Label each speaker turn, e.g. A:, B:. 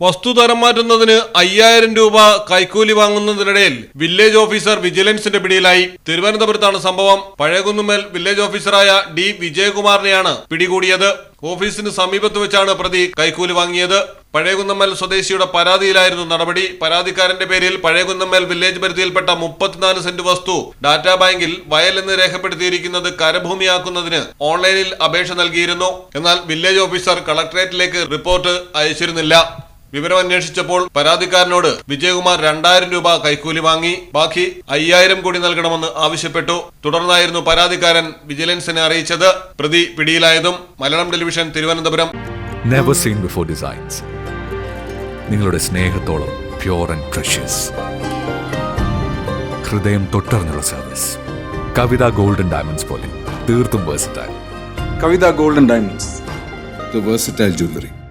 A: വസ്തു തരം മാറ്റുന്നതിന് അയ്യായിരം രൂപ കൈക്കൂലി വാങ്ങുന്നതിനിടയിൽ വില്ലേജ് ഓഫീസർ വിജിലൻസിന്റെ പിടിയിലായി. തിരുവനന്തപുരത്താണ് സംഭവം. പഴയകുന്നുമേൽ വില്ലേജ് ഓഫീസറായ ഡി വിജയകുമാറിനെയാണ് പിടികൂടിയത്. ഓഫീസിന് സമീപത്ത് വെച്ചാണ് പ്രതി കൈക്കൂലി വാങ്ങിയത്. പഴയകുന്നമ്മൽ സ്വദേശിയുടെ പരാതിയിലായിരുന്നു നടപടി. പരാതിക്കാരന്റെ പേരിൽ പഴയകുന്നമ്മൽ വില്ലേജ് പരിധിയിൽപ്പെട്ട മുപ്പത്തിനാല് സെന്റ് വസ്തു ഡാറ്റാ ബാങ്കിൽ വയൽ എന്ന് രേഖപ്പെടുത്തിയിരിക്കുന്നത് കരഭൂമിയാക്കുന്നതിന് ഓൺലൈനിൽ അപേക്ഷ നൽകിയിരുന്നു. എന്നാൽ വില്ലേജ് ഓഫീസർ കളക്ടറേറ്റിലേക്ക് റിപ്പോർട്ട് അയച്ചിരുന്നില്ല. വിവരം അന്വേഷിച്ചപ്പോൾ പരാതിക്കാരനോട് വിജയകുമാർ രണ്ടായിരം രൂപ കൈക്കൂലി വാങ്ങി. ബാക്കി അയ്യായിരം കോടി നൽകണമെന്ന് ആവശ്യപ്പെട്ടു. തുടർന്നായിരുന്നു പരാതിക്കാരൻ വിജിലൻസിനെ അറിയിച്ചത്. പ്രതി പിടിയിലായതും Malayalam television Thiruvananthapuram.
B: Never seen before designs നിങ്ങളുടെ സ്നേഹത്തോളം പ്യൂർ ആൻഡ് പ്രഷ്യസ് ഹൃദയം തൊട്ടറിഞ്ഞുള്ള സർവീസ് കവിത ഗോൾഡൻ ഡയമണ്ട്സ് പോലെ തീർത്തും versatile
C: Kavitha
D: golden diamonds. Jewelry.